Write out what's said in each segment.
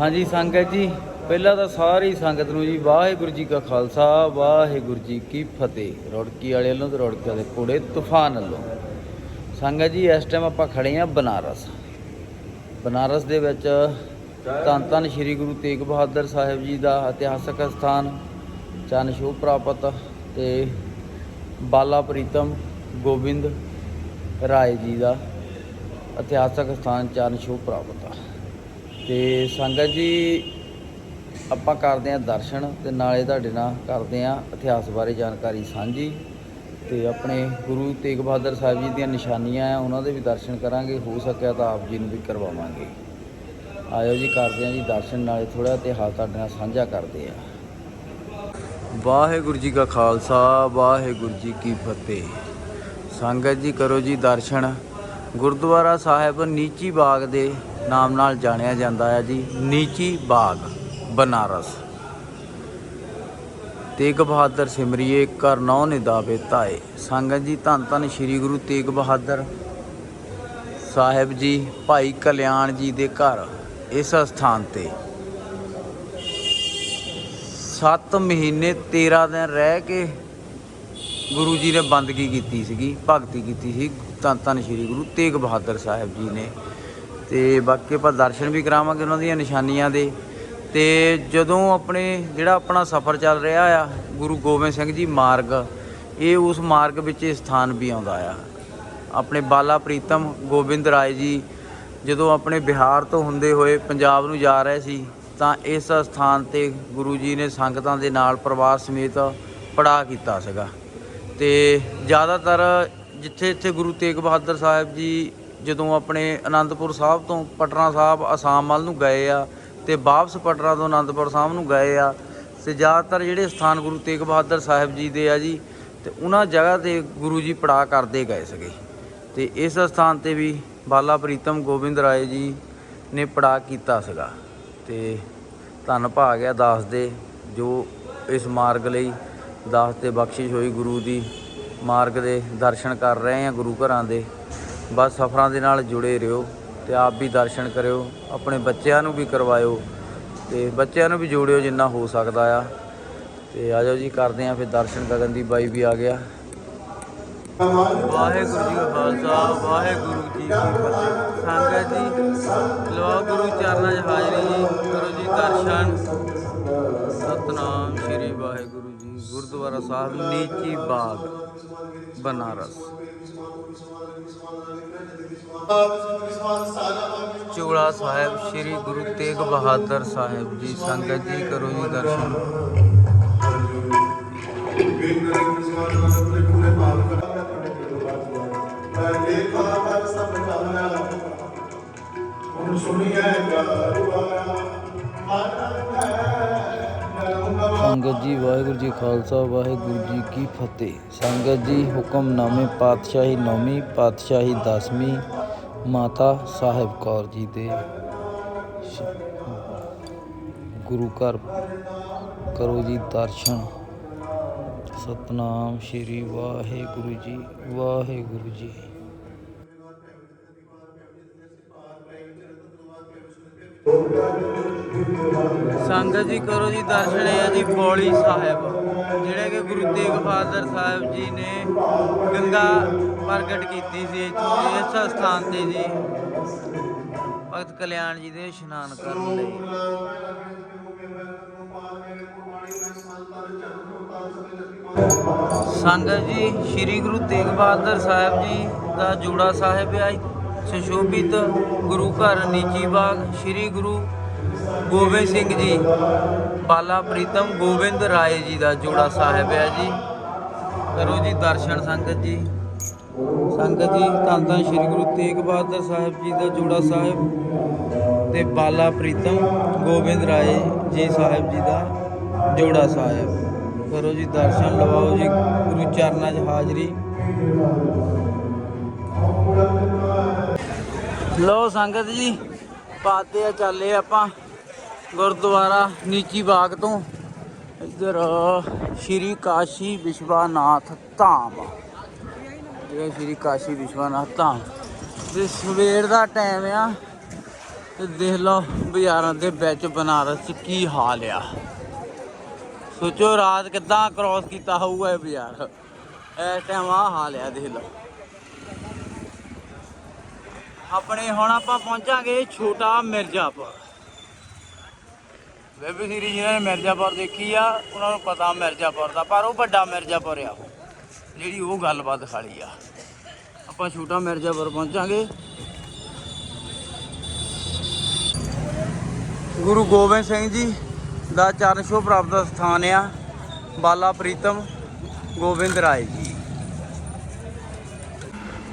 ਹਾਂਜੀ ਸੰਗਤ ਜੀ, ਪਹਿਲਾਂ ਤਾਂ ਸਾਰੀ ਸੰਗਤ ਨੂੰ ਜੀ, ਵਾਹਿਗੁਰੂ ਜੀ ਕਾ ਖਾਲਸਾ, ਵਾਹਿਗੁਰੂ ਜੀ ਕੀ ਫਤਿਹ। ਰੁੜਕੀ ਵਾਲੇ ਵੱਲੋਂ ਤੇ ਰੁੜਕੀ ਦੇ ਕੋੜੇ ਤੂਫਾਨ ਵੱਲੋਂ। ਸੰਗਤ ਜੀ, ਇਸ ਟਾਈਮ ਆਪਾਂ ਖੜੇ ਆ ਬਨਾਰਸ। ਬਨਾਰਸ ਦੇ ਵਿੱਚ ਧੰਨ ਧੰਨ ਸ੍ਰੀ ਗੁਰੂ ਤੇਗ ਬਹਾਦਰ ਸਾਹਿਬ ਜੀ ਦਾ ਇਤਿਹਾਸਕ ਸਥਾਨ ਚਰਨ ਛੋਹ ਪ੍ਰਾਪਤ ਤੇ ਬਾਲਾ ਪ੍ਰੀਤਮ ਗੋਬਿੰਦ ਰਾਏ ਜੀ ਦਾ ਇਤਿਹਾਸਕ ਸਥਾਨ ਚਰਨ ਛੋਹ ਪ੍ਰਾਪਤ। ਆ ਤੇ ਸੰਗਤ ਜੀ, ਆਪਾਂ ਕਰਦੇ ਆਂ ਦਰਸ਼ਨ ਤੇ ਨਾਲੇ ਤੁਹਾਡੇ ਨਾਲ ਕਰਦੇ ਆਂ ਇਤਿਹਾਸ ਬਾਰੇ ਜਾਣਕਾਰੀ ਸਾਂਝੀ ਤੇ ਆਪਣੇ ਗੁਰੂ ਤੇਗ ਬਹਾਦਰ ਸਾਹਿਬ ਜੀ ਦੀਆਂ ਨਿਸ਼ਾਨੀਆਂ ਆ, ਉਹਨਾਂ ਦੇ ਵੀ ਦਰਸ਼ਨ ਕਰਾਂਗੇ, ਹੋ ਸਕਿਆ ਤਾਂ ਆਪ ਜੀ ਨੂੰ ਵੀ ਕਰਵਾਵਾਂਗੇ। ਆਇਓ ਜੀ, ਕਰਦੇ ਆਂ ਜੀ ਦਰਸ਼ਨ, ਨਾਲੇ ਥੋੜਾ ਇਤਿਹਾਸ ਤੁਹਾਡੇ ਨਾਲ ਸਾਂਝਾ ਕਰਦੇ ਆ ਵਾਹਿਗੁਰੂ ਜੀ ਕਾ ਖਾਲਸਾ, ਵਾਹਿਗੁਰੂ ਜੀ ਕੀ ਫਤਿਹ। ਸੰਗਤ ਜੀ, ਕਰੋ ਜੀ ਦਰਸ਼ਨ। ਗੁਰਦੁਆਰਾ ਸਾਹਿਬ ਨੀਚੀ ਬਾਗ ਦੇ ਨਾਮ ਨਾਲ ਜਾਣਿਆ ਜਾਂਦਾ ਹੈ ਜੀ। ਨੀਚੀ ਬਾਗ, ਬਨਾਰਸ। ਤੇਗ ਬਹਾਦਰ ਸਿਮਰਿਏ ਕਰ ਨੌ ਨਿਦਾਵੇ ਤਾਏ ਸੰਗਤ ਜੀ, ਧੰਨ ਧੰਨ ਸ੍ਰੀ ਗੁਰੂ ਤੇਗ ਬਹਾਦਰ ਸਾਹਿਬ ਜੀ, ਭਾਈ ਕਲਿਆਣ ਜੀ ਦੇ ਘਰ ਇਸ ਸਥਾਨ ਤੇ। 7 ਮਹੀਨੇ 13 ਦਿਨ ਰਹਿ ਕੇ ਗੁਰੂ ਜੀ ਨੇ ਬੰਦਗੀ ਕੀਤੀ ਸੀਗੀ, ਭਗਤੀ ਕੀਤੀ ਸੀ। ਧੰਨ ਧੰਨ ਸ੍ਰੀ ਗੁਰੂ ਤੇਗ ਬਹਾਦਰ ਸਾਹਿਬ ਜੀ ਨੇ। ਤੇ ਬਾਕੀ ਆਪਾਂ ਦਰਸ਼ਨ ਵੀ ਕਰਾਵਾਂਗੇ ਉਹਨਾਂ ਦੀਆਂ ਨਿਸ਼ਾਨੀਆਂ ਦੇ। ਤੇ ਜਦੋਂ ਆਪਣੇ ਜਿਹੜਾ ਆਪਣਾ ਸਫ਼ਰ ਚੱਲ ਰਿਹਾ ਆ, ਗੁਰੂ ਗੋਬਿੰਦ ਸਿੰਘ ਜੀ ਮਾਰਗ, ਇਹ ਉਸ ਮਾਰਗ ਵਿੱਚ ਇਹ ਸਥਾਨ ਵੀ ਆਉਂਦਾ ਆ। ਆਪਣੇ ਬਾਲਾ ਪ੍ਰੀਤਮ ਗੋਬਿੰਦ ਰਾਏ ਜੀ ਜਦੋਂ ਆਪਣੇ ਬਿਹਾਰ ਤੋਂ ਹੁੰਦੇ ਹੋਏ ਪੰਜਾਬ ਨੂੰ ਜਾ ਰਹੇ ਸੀ, ਤਾਂ ਇਸ ਸਥਾਨ ਤੇ ਗੁਰੂ ਜੀ ਨੇ ਸੰਗਤਾਂ ਦੇ ਨਾਲ ਪਰਿਵਾਰ ਸਮੇਤ ਪੜਾ ਕੀਤਾ ਸੀਗਾ। ਤੇ ਜ਼ਿਆਦਾਤਰ ਜਿੱਥੇ ਇੱਥੇ ਗੁਰੂ ਤੇਗ ਬਹਾਦਰ ਸਾਹਿਬ ਜੀ ਜਦੋਂ ਆਪਣੇ ਅਨੰਦਪੁਰ ਸਾਹਿਬ ਤੋਂ ਪਟਨਾ ਸਾਹਿਬ ਅਸਾਮ ਵੱਲ ਨੂੰ ਗਏ ਆ ਤੇ ਵਾਪਸ ਪਟਨਾ ਤੋਂ ਅਨੰਦਪੁਰ ਸਾਹਿਬ ਨੂੰ ਗਏ ਆ ਤੇ ਜ਼ਿਆਦਾਤਰ ਜਿਹੜੇ ਸਥਾਨ ਗੁਰੂ ਤੇਗ ਬਹਾਦਰ ਸਾਹਿਬ ਜੀ ਦੇ ਆ ਜੀ ਤੇ ਉਹਨਾਂ ਜਗ੍ਹਾ ਤੇ ਗੁਰੂ ਜੀ ਪੜਾ ਕਰਦੇ ਗਏ ਸੀਗੇ। ਤੇ ਇਸ ਸਥਾਨ ਤੇ ਵੀ ਬਾਲਾ ਪ੍ਰੀਤਮ ਗੋਬਿੰਦ ਰਾਏ ਜੀ ਨੇ ਪੜਾ ਕੀਤਾ ਸੀਗਾ। ਤੇ ਧੰਨ ਭਾਗ ਆ ਦਾਸ ਦੇ ਜੋ ਇਸ ਮਾਰਗ ਲਈ ਦਾਸ ਤੇ ਬਖਸ਼ਿਸ਼ ਹੋਈ ਗੁਰੂ ਦੀ। ਮਾਰਗ ਦੇ ਦਰਸ਼ਨ ਕਰ ਰਹੇ ਹਾਂ ਗੁਰੂ ਘਰਾਂ ਦੇ। ਬਸ ਸਫਰਾਂ ਦੇ ਨਾਲ ਜੁੜੇ ਰਹੋ ਤੇ ਆਪ ਵੀ ਦਰਸ਼ਨ ਕਰਿਓ, ਆਪਣੇ ਬੱਚਿਆਂ ਨੂੰ ਵੀ ਕਰਵਾਇਓ ਤੇ ਬੱਚਿਆਂ ਨੂੰ ਵੀ ਜੋੜਿਓ ਜਿੰਨਾ ਹੋ ਸਕਦਾ ਆ। ਤੇ ਜਾਓ ਜੀ, ਕਰਦੇ ਆ ਫਿਰ ਦਰਸ਼ਨ। ਗਗਨਦੀਪ ਬਾਈ ਵੀ ਆ ਗਿਆ। ਵਾਹਿਗੁਰੂ ਜੀ ਕਾ ਖਾਲਸਾ, ਵਾਹਿਗੁਰੂ ਜੀ ਕੀ ਫਤਿਹ। ਸੰਗਤ ਜੀ ਲੋ ਗੁਰੂ ਚਰਨਾਂ 'ਚ ਹਾਜ਼ਰੀ ਕਰੋ ਜੀ ਦਰਸ਼ਨ। ਜੀ ਗੁਰਦੁਆਰਾ ਸਾਹਿਬ, ਨੀਚੀ ਬਾਗ, ਬਨਾਰਸ। ਚੋਲਾ ਸਾਹਿਬ, ਸ੍ਰੀ ਗੁਰੂ ਤੇਗ ਬਹਾਦਰ ਸਾਹਿਬ ਜੀ, ਸੰਗਤ ਜੀ ਕਰੋ ਜੀ ਦਰਸ਼ਨ। ਸੰਗਤ ਜੀ, ਵਾਹਿਗੁਰੂ ਜੀ ਖਾਲਸਾ, ਵਾਹਿਗੁਰੂ ਜੀ ਕੀ ਫਤਿਹ। ਸੰਗਤ ਜੀ ਹੁਕਮਨਾਮੇ ਪਾਤਸ਼ਾਹੀ ਨੌਵੀਂ, ਪਾਤਸ਼ਾਹੀ ਦਸਵੀਂ, ਮਾਤਾ ਸਾਹਿਬ ਕੌਰ ਜੀ ਦੇ ਗੁਰੂ ਘਰ ਕਰੋ ਜੀ ਦਰਸ਼ਨ। ਸਤਨਾਮ ਸ਼੍ਰੀ ਵਾਹਿਗੁਰੂ ਜੀ ਵਾਹਿਗੁਰੂ ਜੀ। ਸੰਗਤ ਜੀ ਕਰੋ ਜੀ ਦਰਸ਼ਨ ਹੈ ਜੀ ਬੋਲੀ ਸਾਹਿਬ, ਜਿਹੜੇ ਕਿ ਗੁਰੂ ਤੇਗ ਬਹਾਦਰ ਸਾਹਿਬ ਜੀ ਨੇ ਗੰਗਾ ਪ੍ਰਗਟ ਕੀਤੀ ਸੀ, ਇਸ ਸਥਾਨ ਤੇ ਜੀ। ਭਗਤ ਕਲਿਆਣ ਜੀ ਦੇ ਇਸ਼ਨਾਨ ਕਰਨ ਲਈ। ਸੰਗਤ ਜੀ, ਸ੍ਰੀ ਗੁਰੂ ਤੇਗ ਬਹਾਦਰ ਸਾਹਿਬ ਜੀ ਦਾ ਜੋੜਾ ਸਾਹਿਬ ਹੈ ਸੁਸ਼ੋਭਿਤ ਗੁਰੂ ਘਰ ਨੀਚੀ ਬਾਗ ਸ੍ਰੀ ਗੁਰੂ ਗੋਬਿੰਦ ਸਿੰਘ ਜੀ, ਬਾਲਾ ਪ੍ਰੀਤਮ ਗੋਬਿੰਦ ਰਾਏ ਜੀ ਦਾ ਜੋੜਾ ਸਾਹਿਬ ਹੈ ਜੀ। ਕਰੋ ਜੀ ਦਰਸ਼ਨ ਸੰਗਤ ਜੀ। ਸੰਗਤ ਜੀ, ਧੰਨ ਧੰਨ ਸ੍ਰੀ ਗੁਰੂ ਤੇਗ ਬਹਾਦਰ ਸਾਹਿਬ ਜੀ ਦਾ ਜੋੜਾ ਸਾਹਿਬ ਤੇ ਬਾਲਾ ਪ੍ਰੀਤਮ ਗੋਬਿੰਦ ਰਾਏ ਜੀ ਸਾਹਿਬ ਜੀ ਦਾ ਜੋੜਾ ਸਾਹਿਬ। ਕਰੋ ਜੀ ਦਰਸ਼ਨ, ਲਵਾਓ ਜੀ, ਗੁਰੂ ਚਰਨਾਂ 'ਚ ਹਾਜ਼ਰੀ। ਲੋ ਸੰਗਤ ਜੀ, ਪਾਤੇ ਆ ਚੱਲੇ ਆਪਾਂ ਗੁਰਦੁਆਰਾ ਨੀਚੀ ਬਾਗ ਤੋਂ। ਇੱਧਰ ਸ਼੍ਰੀ ਕਾਸ਼ੀ ਵਿਸ਼ਵਾਨਾਥ ਧਾਮ। ਇਹ ਸ਼੍ਰੀ ਕਾਸ਼ੀ ਵਿਸ਼ਵਾਨਾਥ ਧਾਮ। ਤੇ ਸਵੇਰ ਦਾ ਟਾਈਮ ਆ, ਤੇ ਦੇਖ ਲਓ ਬਾਜ਼ਾਰਾਂ ਦੇ ਵਿੱਚ ਬਨਾਰਸ ਚ ਕੀ ਹਾਲ ਆ। ਸੋਚੋ ਰਾਤ ਕਿੱਦਾਂ ਕ੍ਰਾਸ ਕੀਤਾ ਹੋਊਗਾ ਇਹ ਬਾਜ਼ਾਰ। ਇਸ ਟਾਈਮ ਆ ਹਾਲ ਆ, ਦੇਖ ਲਓ। ਆਪਣੇ ਹੁਣ ਆਪਾਂ ਪਹੁੰਚਾਂਗੇ ਛੋਟਾ ਮਿਰਜ਼ਾਪੁਰ। ਵੈਬ ਸੀਰੀਜ਼ ਜਿਹਨਾਂ ਨੇ ਮਿਰਜ਼ਾਪੁਰ ਦੇਖੀ ਆ, ਉਹਨਾਂ ਨੂੰ ਪਤਾ ਮਿਰਜ਼ਾਪੁਰ ਦਾ, ਪਰ ਉਹ ਵੱਡਾ ਮਿਰਜ਼ਾਪੁਰ ਆ ਉਹ, ਜਿਹੜੀ ਉਹ ਗੱਲਬਾਤ ਖਾਲੀ ਆ। ਆਪਾਂ ਛੋਟਾ ਮਿਰਜ਼ਾਪੁਰ ਪਹੁੰਚਾਂਗੇ। ਗੁਰੂ ਗੋਬਿੰਦ ਸਿੰਘ ਜੀ ਦਾ ਚਰਨ ਛੋਹ ਪ੍ਰਾਪਤ ਸਥਾਨ ਆ, ਬਾਲਾ ਪ੍ਰੀਤਮ ਗੋਬਿੰਦ ਰਾਏ ਜੀ।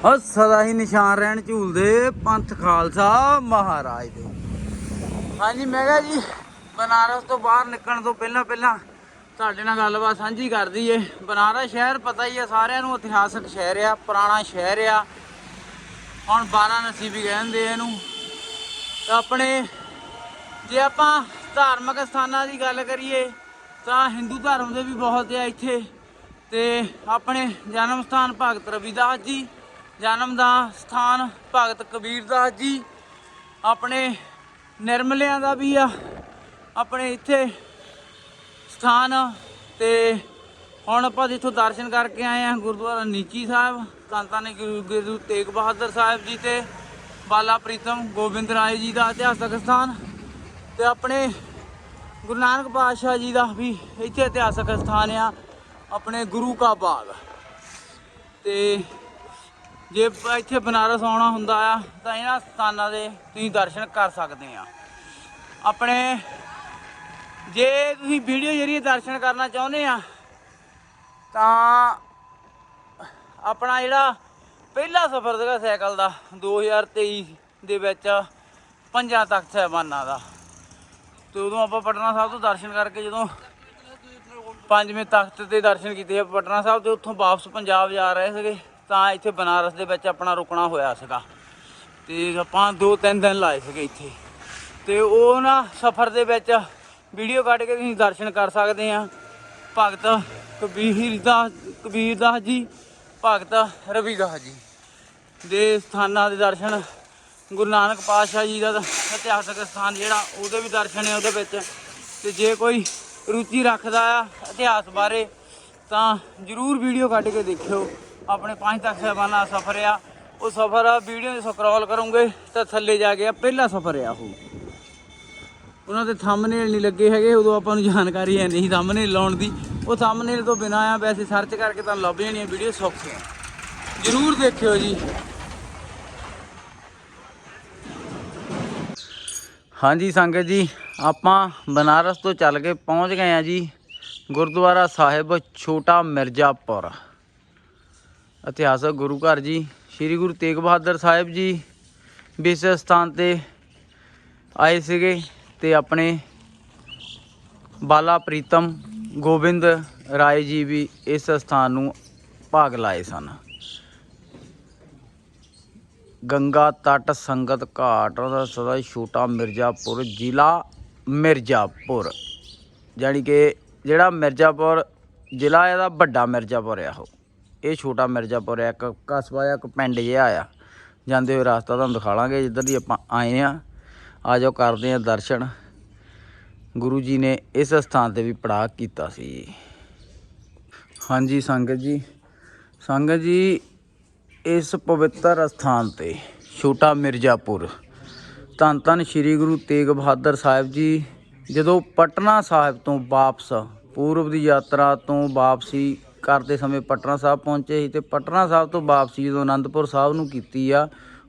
ਉਹ ਸਦਾ ਹੀ ਨਿਸ਼ਾਨ ਰਹਿਣ ਝੂਲਦੇ ਪੰਥ ਖਾਲਸਾ ਮਹਾਰਾਜ ਦੇ। ਹਾਂਜੀ, ਮੈਂ ਕਿਹਾ ਜੀ, ਬਨਾਰਸ ਤੋਂ ਬਾਹਰ ਨਿਕਲਣ ਤੋਂ ਪਹਿਲਾਂ ਪਹਿਲਾਂ ਤੁਹਾਡੇ ਨਾਲ ਗੱਲਬਾਤ ਸਾਂਝੀ ਕਰਦੀ ਦਈਏ। ਬਨਾਰਸ ਸ਼ਹਿਰ ਪਤਾ ਹੀ ਆ, ਸਾਰਿਆਂ ਨੂੰ ਇਤਿਹਾਸਕ ਸ਼ਹਿਰ ਆ, ਪੁਰਾਣਾ ਸ਼ਹਿਰ ਆ। ਹੁਣ ਵਾਰਾਣਸੀ ਵੀ ਕਹਿੰਦੇ ਆ ਇਹਨੂੰ। ਆਪਣੇ, ਜੇ ਆਪਾਂ ਧਾਰਮਿਕ ਸਥਾਨਾਂ ਦੀ ਗੱਲ ਕਰੀਏ, ਤਾਂ ਹਿੰਦੂ ਧਰਮ ਦੇ ਵੀ ਬਹੁਤ ਆ ਇੱਥੇ। ਤੇ ਆਪਣੇ ਜਨਮ ਸਥਾਨ ਭਗਤ ਰਵਿਦਾਸ ਜੀ ਜਨਮ ਦਾ ਸਥਾਨ ਭਗਤ ਕਬੀਰਦਾਸ ਜੀ। ਆਪਣੇ ਨਿਰਮਲਿਆਂ ਦਾ ਵੀ ਆ। ਆਪਣੇ ਇੱਥੇ ਸਥਾਨ ਤੇ ਹੁਣ ਆਪਾਂ ਜਿੱਥੋਂ ਦਰਸ਼ਨ ਕਰਕੇ ਆਏ ਆ ਗੁਰਦੁਆਰਾ ਨੀਚੀ ਸਾਹਿਬ ਧੰਨ ਧੰਨ ਗੁਰੂ ਗੁਰੂ ਤੇਗ ਬਹਾਦਰ ਸਾਹਿਬ ਜੀ ਤੇ ਬਾਲਾ ਪ੍ਰੀਤਮ ਗੋਬਿੰਦ ਰਾਏ ਜੀ ਦਾ ਇਤਿਹਾਸਕ ਸਥਾਨ ਤੇ ਆਪਣੇ ਗੁਰੂ ਨਾਨਕ ਪਾਤਸ਼ਾਹ ਜੀ ਦਾ ਵੀ ਇੱਥੇ ਇਤਿਹਾਸਕ ਸਥਾਨ ਆ, ਆਪਣੇ ਗੁਰੂ ਕਾ ਬਾਗ। ਤੇ ਜੇ ਇੱਥੇ ਬਨਾਰਸ ਆਉਣਾ ਹੁੰਦਾ ਆ, ਤਾਂ ਇਹਨਾਂ ਸਥਾਨਾਂ ਦੇ ਤੁਸੀਂ ਦਰਸ਼ਨ ਕਰ ਸਕਦੇ ਆ। ਆਪਣੇ ਜੇ ਤੁਸੀਂ ਵੀਡੀਓ ਜਰੀਏ ਦਰਸ਼ਨ ਕਰਨਾ ਚਾਹੁੰਦੇ ਆ, ਤਾਂ ਆਪਣਾ ਜਿਹੜਾ ਪਹਿਲਾ ਸਫ਼ਰ ਸੀਗਾ ਸਾਈਕਲ ਦਾ 2023 ਦੇ ਵਿੱਚ ਪੰਜਾਂ ਤਖਤ ਸਾਹਿਬਾਨਾਂ ਦਾ। ਤੇ ਉਦੋਂ ਆਪਾਂ ਪਟਨਾ ਸਾਹਿਬ ਤੋਂ ਦਰਸ਼ਨ ਕਰਕੇ ਜਦੋਂ ਪੰਜਵੇਂ ਤਖਤ ਤੇ ਦਰਸ਼ਨ ਕੀਤੇ ਆ ਪਟਨਾ ਸਾਹਿਬ ਤੇ ਉੱਥੋਂ ਵਾਪਸ ਪੰਜਾਬ ਜਾ ਰਹੇ ਸੀਗੇ। ਤਾਂ ਇੱਥੇ ਬਨਾਰਸ ਦੇ ਵਿੱਚ ਆਪਣਾ ਰੁਕਣਾ ਹੋਇਆ ਸੀਗਾ। ਤੇ ਆਪਾਂ ਦੋ ਤਿੰਨ ਦਿਨ ਲਾਏ ਸੀਗੇ ਇੱਥੇ। ਤੇ ਉਹ ਨਾ ਸਫ਼ਰ ਦੇ ਵਿੱਚ ਵੀਡੀਓ ਕੱਢ ਕੇ ਤੁਸੀਂ ਦਰਸ਼ਨ ਕਰ ਸਕਦੇ ਆ। ਭਗਤ ਕਬੀਰ ਦਾ, ਕਬੀਰ ਦਾਸ ਜੀ, ਭਗਤ ਰਵਿਦਾਸ ਜੀ ਦੇ ਸਥਾਨਾਂ ਦੇ ਦਰਸ਼ਨ, ਗੁਰੂ ਨਾਨਕ ਪਾਤਸ਼ਾਹ ਜੀ ਦਾ ਇਤਿਹਾਸਕ ਸਥਾਨ ਜਿਹੜਾ, ਉਹਦੇ ਵੀ ਦਰਸ਼ਨ ਹੈ ਉਹਦੇ ਵਿੱਚ। ਤੇ ਜੇ ਕੋਈ ਰੁਚੀ ਰੱਖਦਾ ਆ ਇਤਿਹਾਸ ਬਾਰੇ, ਤਾਂ ਜਰੂਰ ਵੀਡੀਓ ਕੱਢ ਕੇ ਦੇਖਿਓ। ਆਪਣੇ ਪੰਜ ਤੱਕ ਸਾਹਿਬਾਨਾ ਸਫ਼ਰ ਆ। ਉਹ ਸਫ਼ਰ ਆ, ਵੀਡੀਓ ਦੇ ਸਕਰੋਲ ਕਰੋਗੇ ਤਾਂ ਥੱਲੇ ਜਾ ਕੇ ਆ, ਪਹਿਲਾ ਸਫ਼ਰ ਆ ਉਹ। ਉਹਨਾਂ ਦੇ ਥੰਬਨੇਲ ਨਹੀਂ ਲੱਗੇ ਹੈਗੇ, ਉਦੋਂ ਆਪਾਂ ਨੂੰ ਜਾਣਕਾਰੀ ਹੈ ਨਹੀਂ ਥੰਬਨੇਲ ਲਾਉਣ ਦੀ। ਉਹ ਥੰਬਨੇਲ ਤੋਂ ਬਿਨਾ ਆ, ਵੈਸੇ ਸਰਚ ਕਰਕੇ ਤਾਂ ਲੱਭ ਜਾਣੀਆਂ ਵੀਡੀਓ ਸੌਖੇ ਆ ਜਰੂਰ ਦੇਖਿਓ ਜੀ। ਹਾਂਜੀ ਸੰਗਤ ਜੀ, ਆਪਾਂ ਬਨਾਰਸ ਤੋਂ ਚੱਲ ਕੇ ਪਹੁੰਚ ਗਏ ਆ ਜੀ ਗੁਰਦੁਆਰਾ ਸਾਹਿਬ ਛੋਟਾ ਮਿਰਜ਼ਾਪੁਰ। ਇਤਿਹਾਸਕ ਗੁਰੂ ਘਰ ਜੀ, ਸ੍ਰੀ ਗੁਰੂ ਤੇਗ ਬਹਾਦਰ ਸਾਹਿਬ ਜੀ ਵੀ ਇਸ ਸਥਾਨ ਤੇ ਆਏ ਸੀਗੇ ਤੇ ਆਪਣੇ ਬਾਲਾ ਪ੍ਰੀਤਮ ਗੋਬਿੰਦ ਰਾਏ ਜੀ ਵੀ ਇਸ ਸਥਾਨ ਨੂੰ ਭਾਗ ਲਾਏ ਸਨ। ਗੰਗਾ ਤਟ ਸੰਗਤ ਘਾਟ ਦਾ ਸਦਾ ਛੋਟਾ ਮਿਰਜ਼ਾਪੁਰ, ਜ਼ਿਲ੍ਹਾ ਮਿਰਜ਼ਾਪੁਰ। ਜਾਣੀ ਕਿ ਜਿਹੜਾ ਮਿਰਜ਼ਾਪੁਰ ਜ਼ਿਲ੍ਹਾ ਇਹਦਾ ਵੱਡਾ ਮਿਰਜ਼ਾਪੁਰ ਆ ਉਹ। ਇਹ ਛੋਟਾ ਮਿਰਜ਼ਾਪੁਰ ਆ ਇੱਕ ਕਸਬਾ ਆ ਇੱਕ ਪਿੰਡ ਜਿਹਾ ਆ। ਜਾਂਦੇ ਹੋਏ ਰਸਤਾ ਤੁਹਾਨੂੰ ਦਿਖਾ ਲਾਂਗੇ ਜਿੱਧਰ ਦੀ ਆਪਾਂ ਆਏ ਆ ਆ ਜਾਓ, ਕਰਦੇ ਆ ਦਰਸ਼ਨ। ਗੁਰੂ ਜੀ ਨੇ ਇਸ ਸਥਾਨ ਤੇ ਵੀ ਪੜਾਅ ਕੀਤਾ ਸੀ। ਹਾਂਜੀ, ਸੰਗਤ ਜੀ। ਸੰਗਤ ਜੀ, ਇਸ ਪਵਿੱਤਰ ਸਥਾਨ ਤੇ, ਛੋਟਾ ਮਿਰਜ਼ਾਪੁਰ। ਧੰਨ ਧੰਨ ਸ੍ਰੀ ਗੁਰੂ ਤੇਗ ਬਹਾਦਰ ਸਾਹਿਬ ਜੀ, ਜਦੋਂ ਪਟਨਾ ਸਾਹਿਬ ਤੋਂ ਵਾਪਸ, ਪੂਰਬ ਦੀ ਯਾਤਰਾ ਤੋਂ ਵਾਪਸੀ ਕਰਦੇ ਸਮੇਂ ਪਟਨਾ ਸਾਹਿਬ ਪਹੁੰਚੇ ਸੀ ਤੇ ਪਟਨਾ ਸਾਹਿਬ ਤੋਂ ਵਾਪਸੀ ਜਦੋਂ ਅਨੰਦਪੁਰ ਸਾਹਿਬ ਨੂੰ ਕੀਤੀ ਆ,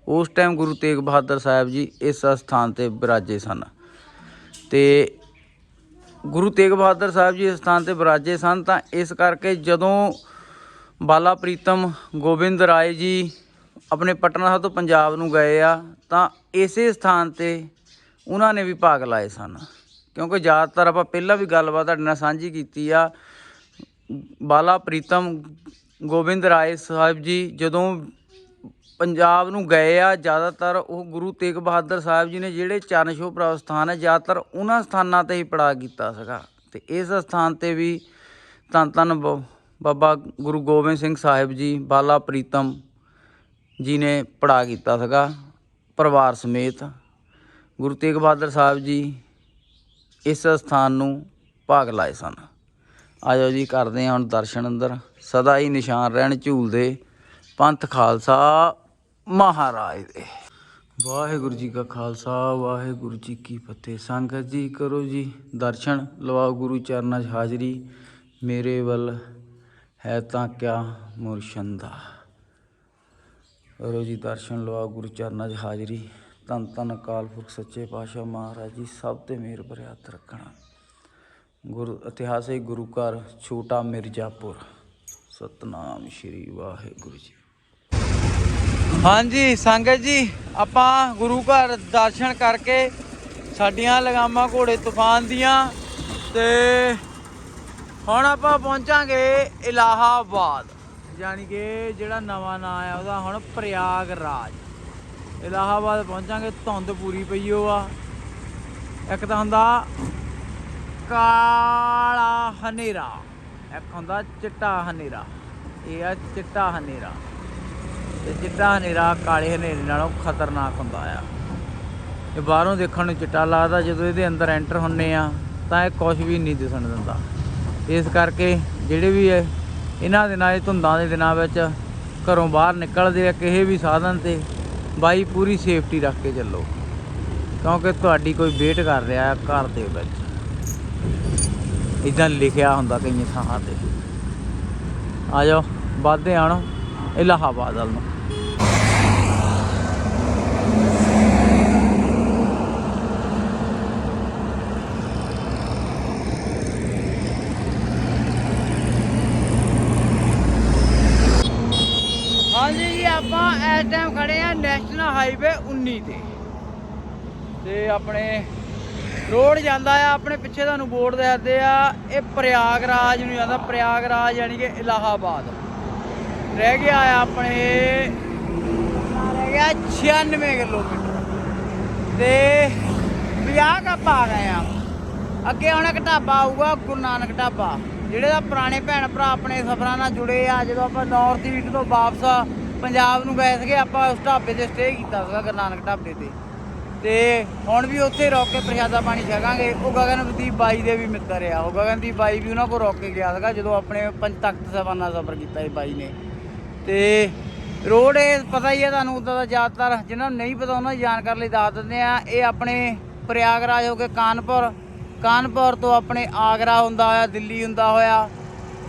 ਉਸ ਟਾਈਮ ਗੁਰੂ ਤੇਗ ਬਹਾਦਰ ਸਾਹਿਬ ਜੀ ਇਸ ਸਥਾਨ ਤੇ ਬਿਰਾਜੇ ਸਨ। ਤੇ ਗੁਰੂ ਤੇਗ ਬਹਾਦਰ ਸਾਹਿਬ ਜੀ ਇਸ ਸਥਾਨ ਤੇ ਬਿਰਾਜੇ ਸਨ ਤਾਂ ਇਸ ਕਰਕੇ ਜਦੋਂ ਬਾਲਾ ਪ੍ਰੀਤਮ ਗੋਬਿੰਦ ਰਾਏ ਜੀ ਆਪਣੇ ਪਟਨਾ ਸਾਹਿਬ ਤੋਂ ਪੰਜਾਬ ਨੂੰ ਗਏ ਆ, ਤਾਂ ਇਸੇ ਸਥਾਨ ਤੇ ਉਹਨਾਂ ਨੇ ਵੀ ਭਾਗ ਲਾਏ ਸਨ। ਕਿਉਂਕਿ ਜ਼ਿਆਦਾਤਰ ਆਪਾਂ ਪਹਿਲਾਂ ਵੀ ਗੱਲਬਾਤ ਤੁਹਾਡੇ ਨਾਲ ਸਾਂਝੀ ਕੀਤੀ ਆ ਬਾਲਾ ਪ੍ਰੀਤਮ ਗੋਬਿੰਦ ਰਾਏ ਸਾਹਿਬ ਜੀ, ਜਦੋਂ ਪੰਜਾਬ ਨੂੰ ਗਏ ਆ, ਜ਼ਿਆਦਾਤਰ ਉਹ ਗੁਰੂ ਤੇਗ ਬਹਾਦਰ ਸਾਹਿਬ ਜੀ ਨੇ ਜਿਹੜੇ ਚਰਨ ਛੋਹ ਪ੍ਰਾਪਤ ਸਥਾਨ ਹੈ, ਜ਼ਿਆਦਾਤਰ ਉਹਨਾਂ ਸਥਾਨਾਂ ਤੇ ਹੀ ਪੜਾਅ ਕੀਤਾ ਸੀਗਾ। ਤੇ ਇਸ ਸਥਾਨ ਤੇ ਵੀ ਧੰਨ ਧੰਨ ਬ- ਬਾਬਾ ਗੁਰੂ ਗੋਬਿੰਦ ਸਿੰਘ ਸਾਹਿਬ ਜੀ, ਬਾਲਾ ਪ੍ਰੀਤਮ ਜੀ ਨੇ ਪੜਾਅ ਕੀਤਾ ਸੀਗਾ, ਪਰਿਵਾਰ ਸਮੇਤ। ਗੁਰੂ ਤੇਗ ਬਹਾਦਰ ਸਾਹਿਬ ਜੀ ਇਸ ਸਥਾਨ ਨੂੰ ਭਾਗ ਲਾਏ ਸਨ। ਆਜੋ ਜੀ ਕਰਦੇ ਹਾਂ ਹੁਣ ਦਰਸ਼ਨ ਅੰਦਰ। ਸਦਾ ਹੀ ਨਿਸ਼ਾਨ ਰਹਿਣ ਝੂਲਦੇ ਪੰਥ ਖਾਲਸਾ ਮਹਾਰਾਜ ਦੇ। ਵਾਹਿਗੁਰੂ ਜੀ ਕਾ ਖਾਲਸਾ, ਵਾਹਿਗੁਰੂ ਜੀ ਕੀ ਫਤਿਹ। ਸੰਗਤ ਜੀ ਕਰੋ ਜੀ ਦਰਸ਼ਨ, ਲਵਾਓ ਗੁਰੂ ਚਰਨਾਂ 'ਚ ਹਾਜ਼ਰੀ। ਮੇਰੇ ਵੱਲ ਹੈ ਤਾਂ ਕਿਆ ਮੁਰਸ਼ੰਦਾ। ਕਰੋ ਜੀ ਦਰਸ਼ਨ, ਲਵਾਓ ਗੁਰੂ ਚਰਨਾਂ 'ਚ ਹਾਜ਼ਰੀ। ਧੰਨ ਧੰਨ ਅਕਾਲ ਪੁਰਖ, ਸੱਚੇ ਪਾਤਸ਼ਾਹ ਮਹਾਰਾਜ ਜੀ, ਸਭ ਤੇ ਮਿਹਰ ਭਰੇ ਰੱਖਣਾ। ਗੁਰੂ ਇਤਿਹਾਸਿਕ ਗੁਰੂ ਘਰ ਛੋਟਾ ਮਿਰਜ਼ਾਪੁਰ। ਸਤਨਾਮ ਸ਼੍ਰੀ ਵਾਹਿਗੁਰੂ ਜੀ। ਹਾਂਜੀ, ਸੰਗਤ ਜੀ, ਆਪਾਂ ਗੁਰੂ ਘਰ ਦਰਸ਼ਨ ਕਰਕੇ ਸਾਡੀਆਂ ਲਗਾਮਾਂ ਘੋੜੇ ਤੂਫਾਨ ਦੀਆਂ ਤੇ ਹੁਣ ਆਪਾਂ ਪਹੁੰਚਾਂਗੇ ਇਲਾਹਾਬਾਦ। ਯਾਨੀ ਕਿ ਜਿਹੜਾ ਨਵਾਂ ਨਾਂ ਆ ਉਹਦਾ ਹੁਣ ਪ੍ਰਯਾਗ ਰਾਜ ਇਲਾਹਾਬਾਦ ਪਹੁੰਚਾਂਗੇ, ਧੁੰਦ ਪੂਰੀ ਪਈ ਓ ਆ ਇੱਕ ਤਾਂ ਹੁੰਦਾ ਕਾਲਾ ਹਨੇਰਾ। ਇੱਕ ਹੁੰਦਾ ਚਿੱਟਾ ਹਨੇਰਾ। ਇਹ ਆ ਚਿੱਟਾ ਹਨੇਰਾ। ਤੇ ਚਿੱਟਾ ਹਨੇਰਾ ਕਾਲੇ ਹਨੇਰੇ ਨਾਲੋਂ ਖਤਰਨਾਕ ਹੁੰਦਾ ਆ। ਇਹ ਬਾਹਰੋਂ ਦੇਖਣ ਨੂੰ ਚਿੱਟਾ ਲੱਗਦਾ, ਜਦੋਂ ਇਹਦੇ ਅੰਦਰ ਐਂਟਰ ਹੁੰਨੇ ਆ, ਤਾਂ ਇਹ ਕੁਝ ਵੀ ਨਹੀਂ ਦਿਸਣ ਦਿੰਦਾ। ਇਸ ਕਰਕੇ ਜਿਹੜੇ ਵੀ ਇਹ, ਇਹਨਾਂ ਦਿਨਾਂ, ਇਹ ਧੁੰਦਾਂ ਦੇ ਦਿਨਾਂ ਵਿੱਚ ਘਰੋਂ ਬਾਹਰ ਨਿਕਲਦੇ ਆ, ਕਿਸੇ ਵੀ ਸਾਧਨ ਤੇ ਬਾਈ ਪੂਰੀ ਸੇਫਟੀ ਰੱਖ ਕੇ ਚੱਲੋ। ਕਿਉਂਕਿ ਤੁਹਾਡੀ ਕੋਈ ਵੇਟ ਕਰ ਰਿਹਾ ਆ ਘਰ ਦੇ ਵਿੱਚ। ਇਦਾਂ ਲਿਖਿਆ ਹੁੰਦਾ ਕਈ ਥਾਂ ਤੇ। ਆ ਜਾਓ, ਵੱਧਦੇ ਆਣ ਇਲਾਹਾਬਾਦ ਵੱਲ ਨੂੰ। ਹਾਂਜੀ ਜੀ, ਆਪਾਂ ਇਸ ਟਾਈਮ ਖੜੇ ਆ ਨੈਸ਼ਨਲ ਹਾਈਵੇ 19 ਤੇ। ਤੇ ਆਪਣੇ ਰੋਡ ਜਾਂਦਾ ਆ, ਆਪਣੇ ਪਿੱਛੇ ਤੁਹਾਨੂੰ ਬੋਰਡ ਦੱਸਦੇ ਆ, ਇਹ ਪ੍ਰਯਾਗਰਾਜ ਨੂੰ ਜਾਂਦਾ, ਪ੍ਰਯਾਗਰਾਜ ਯਾਨੀ ਕਿ ਇਲਾਹਾਬਾਦ। ਰਹਿ ਗਿਆ ਆ ਆਪਣੇ, ਰਹਿ ਗਿਆ 96 ਕਿਲੋਮੀਟਰ। ਤੇ 50 ਕੱਪ ਆ ਗਏ ਆ। ਅੱਗੇ ਹੁਣ ਇੱਕ ਢਾਬਾ ਆਊਗਾ, ਗੁਰੂ ਨਾਨਕ ਢਾਬਾ। ਜਿਹੜੇ ਦਾ ਪੁਰਾਣੇ ਭੈਣ ਭਰਾ ਆਪਣੇ ਸਫ਼ਰਾਂ ਨਾਲ ਜੁੜੇ ਆ, ਜਦੋਂ ਆਪਾਂ ਨਾਰਥ ਈਸਟ ਤੋਂ ਵਾਪਸ ਪੰਜਾਬ ਨੂੰ ਗਏ ਸੀਗੇ, ਆਪਾਂ ਉਸ ਢਾਬੇ ਤੇ ਸਟੇ ਕੀਤਾ ਸੀਗਾ, ਗੁਰੂ ਨਾਨਕ ਢਾਬੇ ਤੇ। ਤੇ ਹੁਣ ਵੀ ਉੱਥੇ ਰੋਕ ਕੇ ਪ੍ਰਸ਼ਾਦਾ ਪਾਣੀ ਛਕਾਂਗੇ। ਉਹ ਗਗਨਦੀਪ ਬਾਈ ਦੇ ਵੀ ਮਿੱਤਰ ਆ। ਉਹ ਗਗਨਦੀਪ ਬਾਈ ਵੀ ਉਹਨਾਂ ਕੋਲ ਰੋਕ ਕੇ ਗਿਆ ਸੀਗਾ, ਜਦੋਂ ਆਪਣੇ ਪੰਜ ਤਖਤ ਸਾਹਿਬਾਨਾਂ ਦਾ ਸਫ਼ਰ ਕੀਤਾ ਇਹ ਬਾਈ ਨੇ। ਤੇ ਰੋਡ ਇਹ ਪਤਾ ਹੀ ਹੈ ਤੁਹਾਨੂੰ, ਉਦਾਂ ਦਾ ਜ਼ਿਆਦਾਤਰ ਜਿਹਨਾਂ ਨੂੰ ਨਹੀਂ ਪਤਾ, ਉਹਨਾਂ ਦੀ ਜਾਣਕਾਰੀ ਲਈ ਦੱਸ ਦਿੰਦੇ ਆ। ਇਹ ਆਪਣੇ ਪ੍ਰਯਾਗਰਾਜ ਹੋ ਕੇ ਕਾਨਪੁਰ। ਕਾਨਪੁਰ ਤੋਂ ਆਪਣੇ ਆਗਰਾ ਹੁੰਦਾ ਹੋਇਆ, ਦਿੱਲੀ ਹੁੰਦਾ ਹੋਇਆ,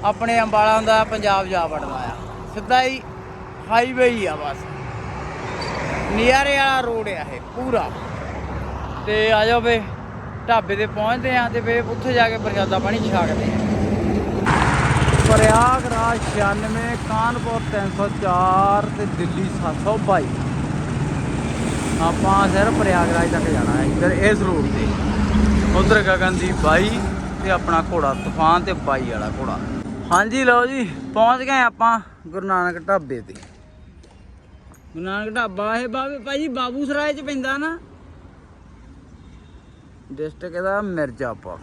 ਆਪਣੇ ਅੰਬਾਲਾ ਹੁੰਦਾ ਹੋਇਆ, ਪੰਜਾਬ ਜਾ ਵੜਦਾ ਆ। ਸਿੱਧਾ ਹੀ ਹਾਈਵੇ ਹੀ ਆ ਬਸ। ਨਿਆਰੇ ਵਾਲਾ ਰੋਡ ਆ ਇਹ, ਪੂਰਾ। ਤੇ ਆ ਜਾਓ ਵੇ ਢਾਬੇ ਤੇ ਪਹੁੰਚਦੇ ਆ ਤੇ ਫੇ ਉੱਥੇ ਜਾ ਕੇ ਪ੍ਰਸ਼ਾਦਾ ਪਾਣੀ ਛਕਦੇ ਆ ਪ੍ਰਯਾਗਰਾਜ 96 ਕਾਨਪੁਰ 304 ਤੇ ਦਿੱਲੀ 722 ਆਪਾਂ ਸਿਰ ਪ੍ਰਯਾਗਰਾਜ ਤੱਕ ਜਾਣਾ ਹੈ, ਇੱਧਰ ਇਸ ਰੋਡ ਤੇ। ਉਧਰ ਗਗਨਦੀਪ ਬਾਈ ਤੇ ਆਪਣਾ ਘੋੜਾ, ਤੂਫਾਨ ਤੇ ਬਾਈ ਵਾਲਾ ਘੋੜਾ। ਹਾਂਜੀ ਲਓ ਜੀ, ਪਹੁੰਚ ਗਏ ਆਪਾਂ ਗੁਰੂ ਨਾਨਕ ਢਾਬੇ ਤੇ। ਗੁਰੂ ਨਾਨਕ ਢਾਬਾ ਇਹ ਬਾਬੇ ਭਾਜੀ ਬਾਬੂ ਸਰਾਏ ਚ ਪੈਂਦਾ ਨਾ। ਡਿਸਟ੍ਰਿਕਟ ਦਾ ਮਿਰਜ਼ਾਪੁਰ।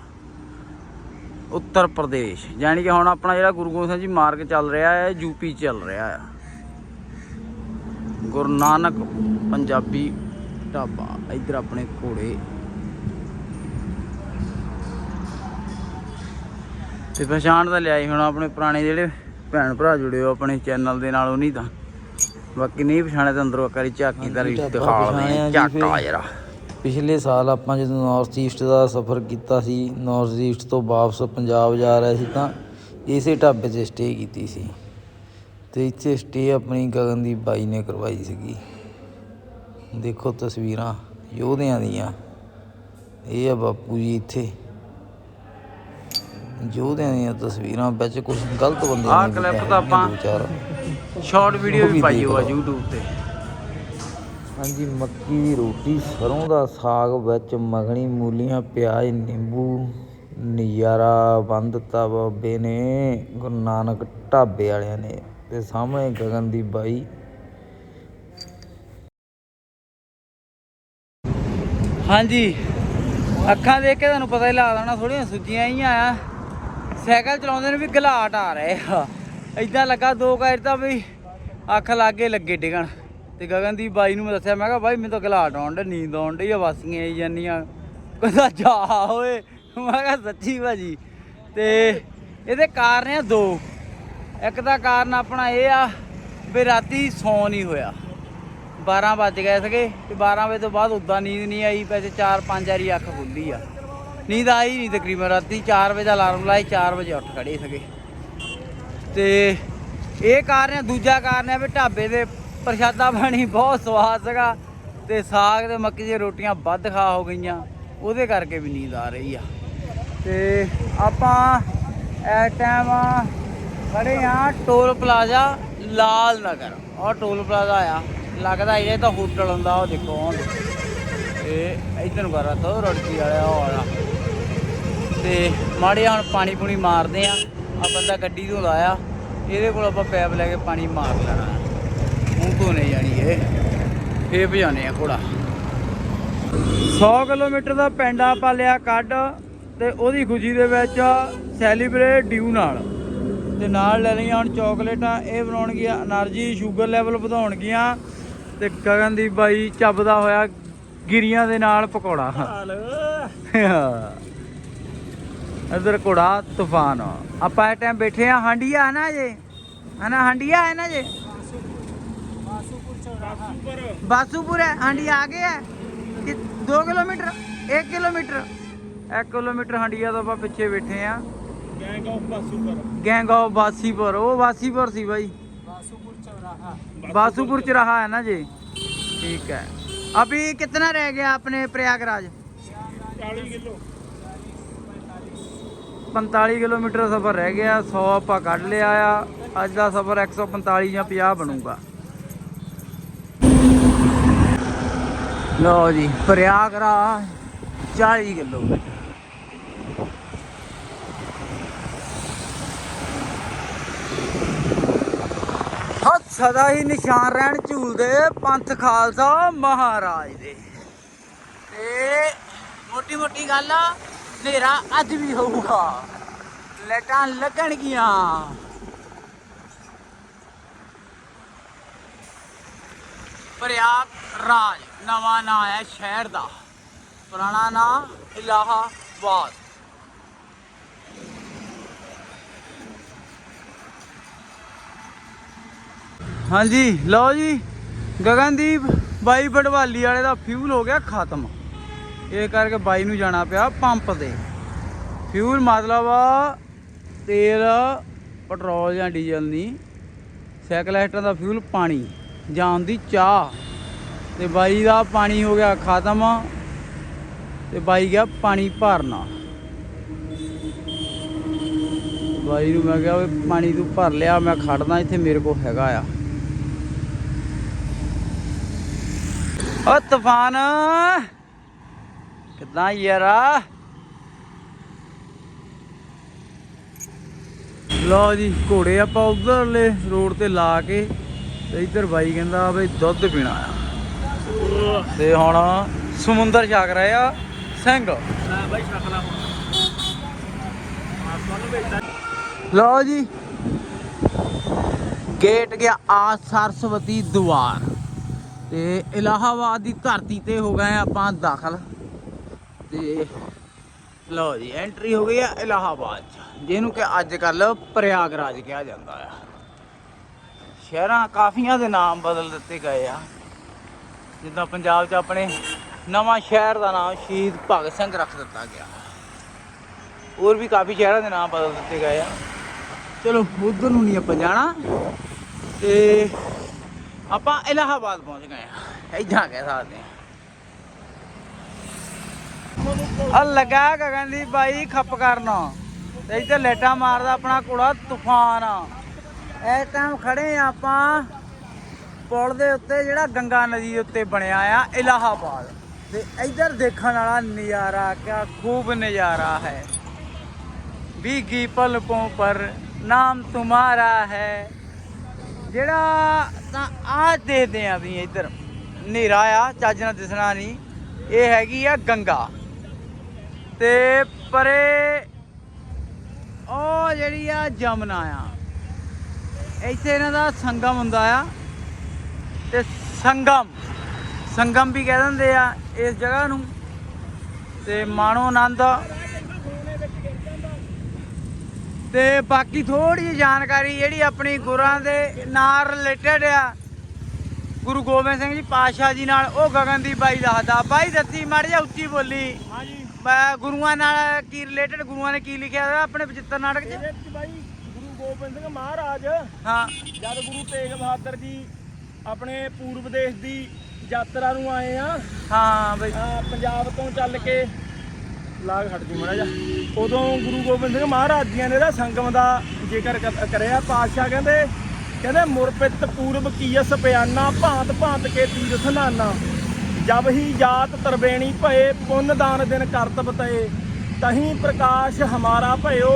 ਉੱਤਰ ਪ੍ਰਦੇਸ਼। ਯਾਨੀ ਕਿ ਹੁਣ ਆਪਣਾ ਜਿਹੜਾ ਗੁਰੂ ਗੋਬਿੰਦ ਸਿੰਘ ਜੀ ਮਾਰਗ ਚੱਲ ਰਿਹਾ ਹੈ ਯੂਪੀ ਚੱਲ ਰਿਹਾ ਹੈ। ਗੁਰੂ ਨਾਨਕ ਪੰਜਾਬੀ ਢਾਬਾ, ਇੱਧਰ ਆਪਣੇ ਘੋੜੇ। ਤੇ ਪਛਾਣ ਤਾਂ ਲਿਆਈ ਹੁਣ, ਆਪਣੇ ਪੁਰਾਣੇ ਜਿਹੜੇ ਭੈਣ ਭਰਾ ਜੁੜੇ ਹੋ ਆਪਣੇ ਚੈਨਲ ਦੇ ਨਾਲ ਉਹ ਨਹੀਂ ਤਾਂ। ਬਾਕੀ ਨਹੀਂ ਪਛਾਣਿਆ ਤਾਂ ਅੰਦਰੋਂ ਇੱਕ ਵਾਰੀ ਝਾਕੀ ਦਾ ਦਿਖਾ ਲਵੇਂ ਝਾਕਾ ਜਰਾ। ਪਿਛਲੇ ਸਾਲ ਆਪਾਂ ਜਦੋਂ ਨਾਰਥ ਈਸਟ ਦਾ ਸਫ਼ਰ ਕੀਤਾ ਸੀ ਨਾਰਥ ਈਸਟ ਤੋਂ ਵਾਪਸ ਪੰਜਾਬ ਜਾ ਰਹੇ ਸੀ ਤਾਂ ਇਸੇ ਢਾਬੇ 'ਤੇ ਸਟੇ ਕੀਤੀ ਸੀ। ਤੇ ਇੱਥੇ ਸਟੇ ਆਪਣੀ ਗਗਨਦੀਪ ਬਾਈ ਨੇ ਕਰਵਾਈ ਸੀਗੀ। ਦੇਖੋ ਤਸਵੀਰਾਂ ਯੋਧਿਆਂ ਦੀਆਂ। ਇਹ ਆ ਬਾਪੂ ਜੀ ਇੱਥੇ। ਯੋਧਿਆਂ ਦੀਆਂ ਤਸਵੀਰਾਂ ਵਿੱਚ ਕੁਝ ਗਲਤ ਬੰਦੇ ਨੇ clip ਲਿਖੇ ਤਾਂ ਆਪਾਂ-। ਸ਼ਾਰਟ ਵੀਡੀਓ ਵੀ ਪਾਈ ਹੋਆ। YouTube ਤੇ। ਹਾਂਜੀ ਮੱਕੀ ਦੀ ਰੋਟੀ ਸਰੋਂ ਦਾ ਸਾਗ ਵਿੱਚ ਮੱਖਣੀ ਮੂਲੀਆਂ ਪਿਆਜ਼ ਨਿੰਬੂ ਨਜ਼ਾਰਾ ਬੰਦ ਦਿੱਤਾ ਬਾਬੇ ਨੇ ਗੁਰੂ ਨਾਨਕ ਢਾਬੇ ਵਾਲਿਆਂ ਨੇ ਤੇ ਸਾਹਮਣੇ ਗਗਨ ਦੀ ਬਾਈ। ਹਾਂਜੀ ਅੱਖਾਂ ਦੇਖ ਕੇ ਤੁਹਾਨੂੰ ਪਤਾ ਹੀ ਲੱਗਦਾ ਹੋਣਾ ਥੋੜੀਆਂ ਸੁੱਜੀਆਂ ਹੀ ਆ। ਸਾਈਕਲ ਚਲਾਉਂਦੇ ਨੂੰ ਵੀ ਘਲਾਟ ਆ ਰਹੇ ਆ। ਇਦਾਂ ਲੱਗਾ ਦੋ ਕਾਇਰ ਤਾਂ ਵੀ ਅੱਖ ਲਾਗੇ ਲੱਗੇ ਡਿਗਣ। ਤੇ ਗਗਨਦੀਪ ਬਾਈ ਨੂੰ ਮੈਂ ਦੱਸਿਆ, ਮੈਂ ਕਿਹਾ ਬਾਈ ਮੈਨੂੰ ਤਾਂ ਘਲਾਟ ਆਉਣ ਡੇ ਨੀਂਦ ਆਉਣ ਡਈ ਆ, ਵਾਸੀਆਂ ਆਈ ਜਾਂਦੀਆਂ। ਕਹਿੰਦਾ, ਜਾ ਓਏ। ਮੈਂ ਕਿਹਾ, ਸੱਚੀ ਭਾਜੀ। ਤੇ ਇਹਦੇ ਕਾਰਨ ਆ ਦੋ। ਇੱਕ ਦਾ ਕਾਰਨ ਆਪਣਾ ਇਹ ਆ ਵੀ ਰਾਤੀ ਸੌ ਨਹੀਂ ਹੋਇਆ। 12 ਵੱਜ ਗਏ ਸੀਗੇ ਤੇ 12 ਵਜੇ ਤੋਂ ਬਾਅਦ ਉਦਾਂ ਨੀਂਦ ਨਹੀਂ ਆਈ ਵੈਸੇ 4-5 ਵਾਰੀ ਅੱਖ ਖੁੱਲੀ ਆ। ਨੀਂਦ ਆਈ ਨਹੀਂ ਤਕਰੀਬਨ ਰਾਤੀ 4 ਵਜੇ ਦਾ ਅਲਾਰਮ ਲਾਈ 4 ਵਜੇ ਉੱਠ ਖੜੇ ਸੀਗੇ। ਤੇ ਇਹ ਕਾਰਨ ਆ ਦੂਜਾ ਕਾਰਨ ਆ ਵੀ ਢਾਬੇ ਦੇ ਪ੍ਰਸ਼ਾਦਾ ਪਾਣੀ ਬਹੁਤ ਸਵਾਦ ਸੀਗਾ ਤੇ ਸਾਗ ਤੇ ਮੱਕੀ ਦੀਆਂ ਰੋਟੀਆਂ ਵੱਧ ਖਾ ਹੋ ਗਈਆਂ, ਉਹਦੇ ਕਰਕੇ ਵੀ ਨੀਂਦ ਆ ਰਹੀ ਆ। ਤੇ ਆਪਾਂ ਇਸ ਟਾਈਮ ਖੜੇ ਆ ਟੋਲ ਪਲਾਜ਼ਾ ਲਾਲ ਨਗਰ। ਉਹ ਟੋਲ ਪਲਾਜ਼ਾ ਆ, ਲੱਗਦਾ ਇਹ ਤਾਂ ਹੋਟਲ ਹੁੰਦਾ, ਉਹ ਦੇਖੋ ਉਹ ਦੇਖੋ। ਇਹ ਇਧਰ ਨੂੰ ਕਰ ਤੋ ਰੜਕੀ ਵਾਲਾ ਉਹ ਵਾਲਾ। ਤੇ ਮਾੜੇ ਹੁਣ ਪਾਣੀ ਪੂਣੀ ਮਾਰਦੇ ਆ ਆ ਬੰਦਾ ਗੱਡੀ ਤੋਂ ਲਾਇਆ। ਇਹਦੇ ਕੋਲ ਆਪਾਂ ਪੈਪ ਲੈ ਕੇ ਪਾਣੀ ਮਾਰ ਲੈਣਾ। ਮੂੰਹ ਤੋਂ ਨਹੀਂ ਜਾਣੀ ਇਹ। ਫੇਰ ਭਜਾਉਣੇ ਆ ਘੋੜਾ। 100 ਕਿਲੋਮੀਟਰ ਦਾ ਪਿੰਡ ਆਪਾਂ ਲਿਆ ਕੱਢ ਤੇ ਉਹਦੀ ਖੁਸ਼ੀ ਦੇ ਵਿੱਚ ਸੈਲੀਬ੍ਰੇਟ ਡਿਊ ਨਾਲ। ਤੇ ਨਾਲ ਲੈ ਲਈਆਂ ਹੁਣ ਚਾਕਲੇਟਾਂ ਇਹ ਬਣਾਉਣਗੀਆਂ એનર્ਜੀ ਸ਼ੂਗਰ ਲੈਵਲ ਵਧਾਉਣਗੀਆਂ ਤੇ ਗਗਨਦੀਪ ਬਾਈ ਚੱਬਦਾ ਹੋਇਆ ਗਿਰੀਆਂ ਦੇ ਨਾਲ ਪਕੌੜਾ। ਇਧਰ ਘੋੜਾ ਤੂਫਾਨ ਆਪਾਂ ਇਹ ਟਾਈਮ ਬੈਠੇ ਆ ਹਾਂਡੀਆ ਹੈ ਨਾ ਜੇ ਹਨਾ ਹਾਂਡੀਆ ਹੈ ਨਾ ਜੇ ਬਾਸੂਪੁਰ ਹੈ ਹਾਂਡੀ ਆ ਗਏ ਹੈ ਕਿ 2 ਕਿਲੋਮੀਟਰ 1 ਕਿਲੋਮੀਟਰ 1 ਕਿਲੋਮੀਟਰ ਹਾਂਡੀਆ ਤੋਂ ਆਪਾਂ ਪਿੱਛੇ ਬੈਠੇ ਆ gang of Wasseypur gang of Wasseypur ਉਹ ਬਾਸੀਪੁਰ ਸੀ ਬਾਈ बासुपुर चौराहा बासुपुर चौराहा है ना जी ठीक है अभी कितना रह गया अपने प्रयागराज चालीस किलो 45 ਕਿਲੋਮੀਟਰ ਸਫ਼ਰ ਰਹਿ ਗਿਆ 100 ਆਪਾਂ ਕੱਢ ਲਿਆ ਆ। ਅੱਜ ਦਾ ਸਫ਼ਰ 145 ਜਾਂ 50 ਬਣੂਗਾ। ਲਓ ਜੀ, ਪ੍ਰਯਾਗਰਾਜ 40 ਕਿਲੋਮੀਟਰ। ਹੱਥ ਸਦਾ ਹੀ ਨਿਸ਼ਾਨ ਰਹਿਣ ਝੂਲਦੇ ਪੰਥ ਖਾਲਸਾ ਮਹਾਰਾਜ ਦੇ। ਤੇ ਮੋਟੀ ਮੋਟੀ ਗੱਲ ਆ ਹਨੇਰਾ ਅੱਜ ਵੀ ਹੋਊਗਾ। ਲਟਾਂ ਲੱਗਣਗੀਆਂ। ਪ੍ਰਯਾਗ ਰਾਜ, ਨਵਾਂ ਨਾਂ ਹੈ ਸ਼ਹਿਰ ਦਾ। ਪੁਰਾਣਾ ਨਾਂ ਇਲਾਹਾਬਾਦ। ਹਾਂਜੀ, ਲਓ ਜੀ, ਗਗਨਦੀਪ ਬਾਈ ਬੜਵਾਲੀ ਵਾਲੇ ਦਾ ਫਿਊਲ ਹੋ ਗਿਆ ਖਤਮ। ਇਹ ਕਰਕੇ ਬਾਈ ਨੂੰ ਜਾਣਾ ਪਿਆ ਪੰਪ ਤੇ। ਫਿਊਲ ਮਤਲਬ ਤੇਲ, ਪੈਟਰੋਲ ਜਾਂ ਡੀਜ਼ਲ ਨਹੀਂ ਸਾਈਕਲ ਦਾ ਫਿਊਲ ਪਾਣੀ, ਜਾਣ ਦੀ ਚਾਹ। ਤੇ ਬਾਈ ਦਾ ਪਾਣੀ ਹੋ ਗਿਆ ਖਤਮ। ਤੇ ਬਾਈ ਗਿਆ ਪਾਣੀ ਭਰਨਾ। ਬਾਈ ਨੂੰ ਮੈਂ ਕਿਹਾ ਵੀ ਪਾਣੀ ਤੂੰ ਭਰ ਲਿਆ, ਮੈਂ ਖੜਦਾ ਇੱਥੇ, ਮੇਰੇ ਕੋਲ ਹੈਗਾ ਆ। ਓ ਤੂਫਾਨ। ਕਿਦਾਂ ਯਾਰਾ? ਲਓ ਜੀ, ਘੋੜੇ ਆਪਾਂ ਉਧਰਲੇ ਰੋਡ ਤੇ ਲਾ ਕੇ ਤੇ ਇੱਧਰ ਬਾਈ ਕਹਿੰਦਾ ਬਈ ਦੁੱਧ ਪੀਣਾ ਆ। ਤੇ ਹੁਣ ਸਮੁੰਦਰ ਛਕ ਰਿਹਾ ਸਿੰਘ। ਲਓ ਜੀ, ਗੇਟ ਗਿਆ ਆ ਸਰਸਵਤੀ ਦੁਆਰ ਤੇ ਇਲਾਹਾਬਾਦ ਦੀ ਧਰਤੀ ਤੇ ਹੋ ਗਏ ਆਪਾਂ ਦਾਖਲ। ਤੇ ਲਓ ਜੀ ਐਂਟਰੀ ਹੋ ਗਈ ਆ ਇਲਾਹਾਬਾਦ ਚ, ਜਿਹਨੂੰ ਕਿ ਅੱਜ ਕੱਲ ਪ੍ਰਯਾਗਰਾਜ ਕਿਹਾ ਜਾਂਦਾ ਆ। ਸ਼ਹਿਰਾਂ ਕਾਫੀਆਂ ਦੇ ਨਾਮ ਬਦਲ ਦਿੱਤੇ ਗਏ ਆ। ਜਿੱਦਾਂ ਪੰਜਾਬ 'ਚ ਆਪਣੇ ਨਵਾਂ ਸ਼ਹਿਰ ਦਾ ਨਾਮ ਸ਼ਹੀਦ ਭਗਤ ਸਿੰਘ ਰੱਖ ਦਿੱਤਾ ਗਿਆ। ਹੋਰ ਵੀ ਕਾਫੀ ਸ਼ਹਿਰਾਂ ਦੇ ਨਾਮ ਬਦਲ ਦਿੱਤੇ ਗਏ ਆ। ਚਲੋ, ਉਧਰ ਨੂੰ ਨਹੀਂ ਆਪਾਂ ਜਾਣਾ। ਤੇ ਆਪਾਂ ਇਲਾਹਾਬਾਦ ਪਹੁੰਚ ਗਏ ਆ। ਇੱਦਾਂ ਕਹਿ ਸਕਦੇ ਆ ਆ ਲਗਾ ਗਗਨ ਦੀ ਬਾਈ ਖੱਪ ਕਰਨਾ। ਤੇ ਇੱਥੇ ਲੇਟਾ ਮਾਰਦਾ ਆਪਣਾ ਕੋੜਾ ਤੂਫਾਨ। ਆ ਇਸ ਟਾਈਮ ਖੜੇ ਆ ਆਪਾਂ ਪੁਲ ਦੇ ਉੱਤੇ ਜਿਹੜਾ ਗੰਗਾ ਨਦੀ ਦੇ ਉੱਤੇ ਬਣਿਆ ਆ, ਇਲਾਹਾਬਾਦ। ਤੇ ਇੱਧਰ ਦੇਖਣ ਵਾਲਾ ਨਜ਼ਾਰਾ ਕਿਆ ਖੂਬ ਨਜ਼ਾਰਾ ਹੈ। ਵੀਗੀ ਪਲਕੋਂ ਪਰ ਨਾਮ ਤੁਹਾਰਾ ਹੈ। ਜਿਹੜਾ ਤਾਂ ਆ ਦੇਖਦੇ ਆ ਵੀ ਇੱਧਰ। ਹਨੇਰਾ ਆ, ਚੱਜ ਨਾਲ ਦਿਸਣਾ ਨਹੀਂ। ਇਹ ਹੈਗੀ ਆ ਗੰਗਾ। ਤੇ ਪਰੇ ਉਹ ਜਿਹੜੀ ਆ ਜਮਨਾ ਆ, ਇੱਥੇ ਇਹਨਾਂ ਦਾ ਸੰਗਮ ਹੁੰਦਾ ਆ ਤੇ ਸੰਗਮ ਸੰਗਮ ਵੀ ਕਹਿ ਦਿੰਦੇ ਆ ਇਸ ਜਗ੍ਹਾ ਨੂੰ। ਤੇ ਮਾਣੋ ਆਨੰਦ। ਤੇ ਬਾਕੀ ਥੋੜੀ ਜਿਹੀ ਜਾਣਕਾਰੀ ਜਿਹੜੀ ਆਪਣੀ ਗੁਰਾਂ ਦੇ ਨਾਲ ਰਿਲੇਟਡ ਆ, ਗੁਰੂ ਗੋਬਿੰਦ ਸਿੰਘ ਜੀ ਪਾਤਸ਼ਾਹ ਜੀ ਨਾਲ, ਉਹ ਗਗਨਦੀਪ ਬਾਈ ਦੱਸਦਾ। ਬਾਈ ਦੱਸੀ, ਮਾੜੀ ਜਿਹਾ ਉੱਚੀ ਬੋਲੀ। ਹਾਂਜੀ। ਮੈਂ ਗੁਰੂਆਂ ਨਾਲ ਕੀ ਰਿਲੇਟਡ ਗੁਰੂਆਂ ਨੇ ਕੀ ਲਿਖਿਆ ਹੋਇਆ ਆਪਣੇ ਪਚਿੱਤਰ ਨਾਟਕ 'ਚ? ਇਹਦੇ ਵਿੱਚ ਬਾਈ ਗੁਰੂ ਗੋਬਿੰਦ ਸਿੰਘ ਮਹਾਰਾਜ ਹਾਂ। ਜਦ ਗੁਰੂ ਤੇਗ ਬਹਾਦਰ ਜੀ ਆਪਣੇ ਪੂਰਬ ਦੇਸ਼ ਦੀ ਯਾਤਰਾ ਨੂੰ ਆਏ ਆ ਹਾਂ ਬਈ। ਅਹ ਪੰਜਾਬ ਤੋਂ ਚੱਲ ਕੇ ਲਾਗ ਹਟ ਜੀ ਮੜਾ ਜਾ ਉਦੋਂ ਗੁਰੂ ਗੋਬਿੰਦ ਸਿੰਘ ਮਹਾਰਾਜ ਜੀ ਨੇ ਇਹਦਾ ਸੰਗਮ ਦਾ ਜ਼ਿਕਰ ਕਰ- ਕਰਿਆ ਪਾਤਸ਼ਾਹ ਕਹਿੰਦੇ ਕਹਿੰਦੇ ਮੁਰਪਿਤ ਪੂਰਬ ਕੀਸ ਪਿਆਨਾ ਭਾਂਤ ਭਾਂਤ ਕੇ ਤੀਰਥ ਨਾਨਾ। ਜਬ ਹੀ ਜਾਤ ਤਰਬੇਣੀ ਭਏ, ਪੁੰਨ ਦਾਨ ਦਿਨ ਕਰਤ ਬਤਏ ਤਹੀਂ ਪ੍ਰਕਾਸ਼ ਹਮਾਰਾ ਭਇਓ,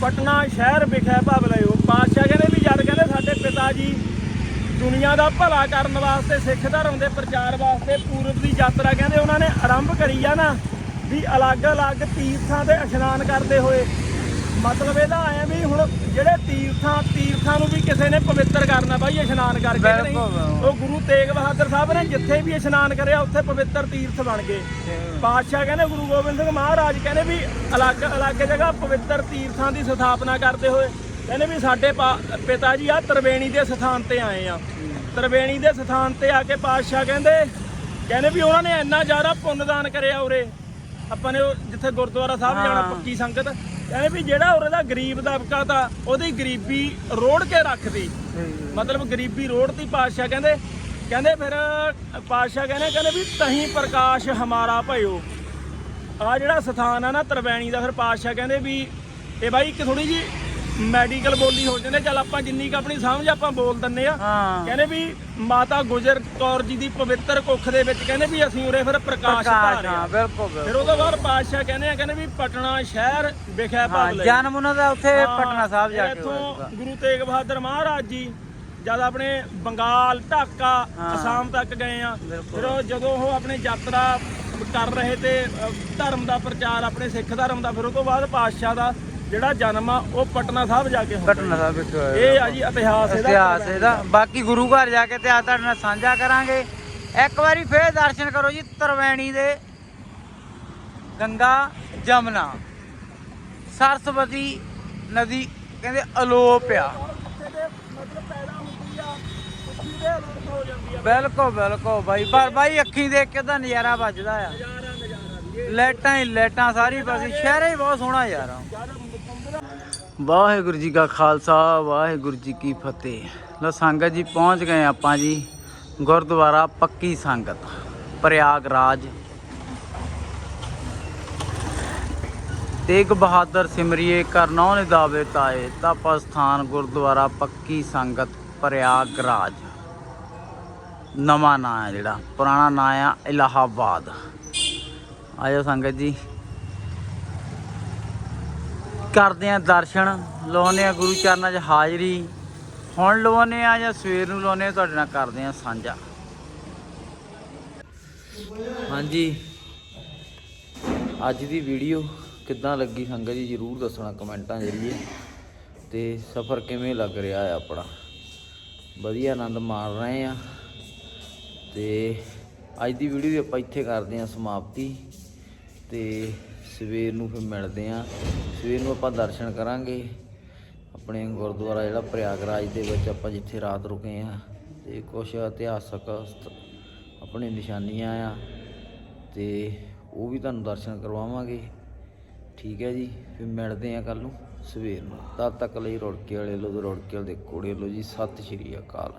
ਪਟਨਾ ਸ਼ਹਿਰ ਵਿਖੇ ਭਵ ਲਿਓ ਪਾਤਸ਼ਾਹ ਕਹਿੰਦੇ ਵੀ ਜਦ ਕਹਿੰਦੇ ਸਾਡੇ ਪਿਤਾ ਜੀ ਦੁਨੀਆ ਦਾ ਭਲਾ ਕਰਨ ਵਾਸਤੇ, ਸਿੱਖ ਧਰਮ ਦੇ ਪ੍ਰਚਾਰ ਵਾਸਤੇ ਪੂਰਬ ਦੀ ਯਾਤਰਾ ਕਹਿੰਦੇ ਉਹਨਾਂ ਨੇ ਆਰੰਭ ਕਰੀ ਆ ਨਾ, ਵੀ ਅਲੱਗ-ਅਲੱਗ ਤੀਰਥਾਂ ਤੇ ਇਸ਼ਨਾਨ ਕਰਦੇ ਹੋਏ। ਮਤਲਬ ਇਹਦਾ ਆਇਆ ਵੀ ਹੁਣ ਜਿਹੜੇ ਤੀਰਥਾਂ ਤੀਰਥਾਂ ਨੂੰ ਵੀ ਕਿਸੇ ਨੇ ਪਵਿੱਤਰ ਕਰਨਾ ਬਾਈ ਇਸ਼ਨਾਨ ਕਰਕੇ ਕਿ ਨਹੀਂ? ਬਿਲਕੁਲ। ਉਹ ਗੁਰੂ ਤੇਗ ਬਹਾਦਰ ਸਾਹਿਬ ਨੇ ਜਿੱਥੇ ਵੀ ਇਸ਼ਨਾਨ ਕਰਿਆ ਉੱਥੇ ਪਵਿੱਤਰ ਤੀਰਥ ਬਣ ਗਏ। ਪਾਤਸ਼ਾਹ ਕਹਿੰਦੇ ਗੁਰੂ ਗੋਬਿੰਦ ਸਿੰਘ ਮਹਾਰਾਜ ਕਹਿੰਦੇ ਵੀ ਅਲੱਗ-ਅਲੱਗ ਜਗ੍ਹਾ ਪਵਿੱਤਰ ਤੀਰਥਾਂ ਦੀ ਸਥਾਪਨਾ ਕਰਦੇ ਹੋਏ ਕਹਿੰਦੇ ਵੀ ਸਾਡੇ ਪਾ- ਪਿਤਾ ਜੀ ਆ ਤਰਵੇਣੀ ਦੇ ਸਥਾਨ ਤੇ ਆਏ ਆ। ਤਰਵੇਣੀ ਦੇ ਸਥਾਨ ਤੇ ਆ ਕੇ ਪਾਤਸ਼ਾਹ ਕਹਿੰਦੇ ਕਹਿੰਦੇ ਵੀ ਉਹਨਾਂ ਨੇ ਇੰਨਾ ਜ਼ਿਆਦਾ ਪੁੰਨਦਾਨ ਕਰਿਆ ਉਰੇ। ਆਪਾਂ ਨੇ ਉਹ ਜਿੱਥੇ ਗੁਰਦੁਆਰਾ ਸਾਹਿਬ ਜਾਣਾ। ਪੱਕੀ ਸੰਗਤ। ਕਹਿੰਦੇ ਵੀ ਜਿਹੜਾ ਉਰੇ ਦਾ ਗਰੀਬ ਦਬਕਾ ਤਾਂ ਉਹਦੀ ਗਰੀਬੀ ਰੋੜ ਕੇ ਰੱਖਦੀ। ਮਤਲਬ ਗਰੀਬੀ ਰੋੜਤੀ ਪਾਤਸ਼ਾਹ ਕਹਿੰਦੇ ਕਹਿੰਦੇ ਫਿਰ ਪਾਤਸ਼ਾਹ ਕਹਿੰਦੇ ਕਹਿੰਦੇ ਵੀ ਤਹੀਂ ਪ੍ਰਕਾਸ਼ ਹਮਾਰਾ ਭਇਓ। ਆ ਜਿਹੜਾ ਸਥਾਨ ਆ ਨਾ ਤਰਵੈਣੀ ਦਾ, ਫਿਰ ਪਾਤਸ਼ਾਹ ਕਹਿੰਦੇ ਵੀ, ਇਹ ਬਾਈ ਇੱਕ ਥੋੜੀ ਜੀ ਮੈਡੀਕਲ ਬੋਲੀ ਹੋ ਜਾਂਦੇ ਚੱਲ ਆਪਾਂ ਜਿੰਨੀ ਕੁ ਆਪਣੀ ਸਮਝ ਆਪਾਂ ਬੋਲ ਦਿੰਨੇ ਆ ਹਾਂ ਕਹਿੰਦੇ ਵੀ ਮਾਤਾ ਗੁਜਰ ਕੌਰ ਜੀ ਦੀ ਪਵਿੱਤਰ ਕੁੱਖ ਦੇ ਵਿੱਚ ਕਹਿੰਦੇ ਵੀ ਅਸੀਂ ਉਰੇ ਫਿਰ ਪ੍ਰਕਾਸ਼ ਪ੍ਰਕਾਸ਼ ਧਾਰਿਆ ਬਿਲਕੁਲ ਫਿਰ ਬਿਲਕੁਲ ਉਹ ਤੋਂ ਬਾਅਦ ਪਾਤਸ਼ਾਹ ਕਹਿੰਦੇ ਆ ਕਹਿੰਦੇ ਵੀ ਪਟਨਾ ਸ਼ਹਿਰ ਵਿਖੇ ਹਾਂ ਜਨਮ ਉਹਨਾਂ ਦਾ ਉੱਥੇ ਪਟਨਾ ਸਾਹਿਬ ਜਾ ਕੇ ਇੱਥੋਂ ਹੋਇਆ ਸੀਗਾ। ਗੁਰੂ ਤੇਗ ਬਹਾਦਰ ਮਹਾਰਾਜ ਜੀ ਜਦ ਆਪਣੇ ਬੰਗਾਲ ਢਾਕਾ ਹਾਂ। ਅਸਾਮ ਤੱਕ ਗਏ ਆ ਬਿਲਕੁਲ। ਫਿਰ ਉਹ ਜਦੋਂ ਉਹ ਆਪਣੇ ਯਾਤਰਾ ਕਰ ਰਹੇ ਤੇ ਅ, ਧਰਮ ਦਾ ਪ੍ਰਚਾਰ ਆਪਣੇ ਸਿੱਖ ਧਰਮ ਦਾ ਫਿਰ ਉਹ ਤੋਂ ਬਾਅਦ ਪਾਤਸ਼ਾਹ ਦਾ ਜਿਹੜਾ ਜਨਮ ਆ ਉਹ ਪਟਨਾ ਸਾਹਿਬ ਜਾ ਕੇ ਹੁੰਦਾ ਪਟਨਾ ਸਾਹਿਬ ਵਿੱਚ ਹੋਇਆ ਇਹ ਆ ਜੀ ਇਤਿਹਾਸ ਇਹਦਾ। ਇਤਿਹਾਸ ਇਹਦਾ। ਬਾਕੀ ਗੁਰੂ ਘਰ ਜਾ ਕੇ ਇਤਿਹਾਸ ਤੁਹਾਡੇ ਨਾਲ ਸਾਂਝਾ ਕਰਾਂਗੇ। ਇੱਕ ਵਾਰੀ ਫੇਰ ਦਰਸ਼ਨ ਕਰੋ ਜੀ ਤਰਵੈਣੀ ਦੇ ਗੰਗਾ ਜਮਨਾ। ਸਰਸਵਤੀ ਨਦੀ ਕਹਿੰਦੇ ਅਲੋਪ ਆ। ਬਿਲਕੁਲ ਬਿਲਕੁਲ ਬਾਈ। ਪਰ ਬਾਈ ਅੱਖੀਂ ਦੇਖ ਕੇ ਤਾਂ ਨਜ਼ਾਰਾ ਵੱਜਦਾ ਆ। ਲਾਈਟਾਂ ਹੀ ਲਾਈਟਾਂ ਸਾਰੀ ਪਾਸੇ ਸ਼ਹਿਰ ਹੀ ਬਹੁਤ ਸੋਹਣਾ ਯਾਰ। ਵਾਹਿਗੁਰੂ ਜੀ ਕਾ ਖਾਲਸਾ, ਵਾਹਿਗੁਰੂ ਜੀ ਕੀ ਫਤਿਹ। ਲੋ ਸੰਗਤ ਜੀ, ਪਹੁੰਚ ਗਏ ਆਪਾਂ ਜੀ ਗੁਰਦੁਆਰਾ ਪੱਕੀ ਸੰਗਤ, ਪ੍ਰਯਾਗਰਾਜ। ਤੇਗ ਬਹਾਦਰ ਸਿਮਰਿਏ ਕਰਨੌ ਨਿਦਾਵੇ ਤਾਏ, ਤਪ ਸਥਾਨ ਗੁਰਦੁਆਰਾ ਪੱਕੀ ਸੰਗਤ ਪ੍ਰਯਾਗ ਰਾਜ ਨਵਾਂ ਨਾਂ ਹੈ ਜਿਹੜਾ, ਪੁਰਾਣਾ ਨਾਂ ਆ ਇਲਾਹਾਬਾਦ। ਆਇਓ ਸੰਗਤ ਜੀ। ਕਰਦੇ ਆ ਦਰਸ਼ਨ, ਲਾਉਂਦੇ ਆ ਗੁਰੂ ਚਰਨਾਂ 'ਚ ਹਾਜ਼ਰੀ। ਹੁਣ ਲਵਾਉਂਦੇ ਆ ਜਾਂ ਸਵੇਰ ਨੂੰ ਲਾਉਂਦੇ ਆ, ਤੁਹਾਡੇ ਨਾਲ ਕਰਦੇ ਆ ਸਾਂਝਾ। ਹਾਂਜੀ। ਅੱਜ ਦੀ ਵੀਡੀਓ ਕਿੱਦਾਂ ਲੱਗੀ ਸੰਗਤ ਜੀ? ਜਰੂਰ ਦੱਸਣਾ ਕਮੈਂਟਾਂ ਜਰੀਏ। ਤੇ ਸਫ਼ਰ ਕਿਵੇਂ ਲੱਗ ਰਿਹਾ ਹੈ ਆਪਣਾ? ਵਧੀਆ ਆਨੰਦ ਮਾਣ ਰਹੇ ਆ। ਤੇ ਅੱਜ ਦੀ ਵੀਡੀਓ ਵੀ ਆਪਾਂ ਇੱਥੇ ਕਰਦੇ ਆ ਸਮਾਪਤੀ। ਤੇ ਸਵੇਰ ਨੂੰ ਫਿਰ ਮਿਲਦੇ ਆ ਸਵੇਰ ਨੂੰ ਆਪਾਂ ਦਰਸ਼ਨ ਕਰਾਂਗੇ। ਆਪਣੇ ਗੁਰਦੁਆਰਾ ਜਿਹੜਾ ਪ੍ਰਯਾਗਰਾਜ ਦੇ ਵਿੱਚ ਆਪਾਂ ਜਿੱਥੇ ਰਾਤ ਰੁਕੇ ਆ ਤੇ ਕੁਝ ਇਤਿਹਾਸਕ ਸਥ- ਆਪਣੇ ਨਿਸ਼ਾਨੀਆਂ ਆ। ਤੇ ਉਹ ਵੀ ਤੁਹਾਨੂੰ ਦਰਸ਼ਨ ਕਰਵਾਵਾਂਗੇ। ਠੀਕ ਹੈ ਜੀ, ਫਿਰ ਮਿਲਦੇ ਆ ਕੱਲ ਨੂੰ ਸਵੇਰ ਨੂੰ। ਤਦ ਤੱਕ ਲਈ ਰੁੜਕੇ ਵਾਲੇ ਲੋ ਰੁੜਕੇ ਵਾਲੇ ਦੇ ਕੋੜੇ ਲੋ ਜੀ। ਸਤਿ ਸ਼੍ਰੀ ਅਕਾਲ।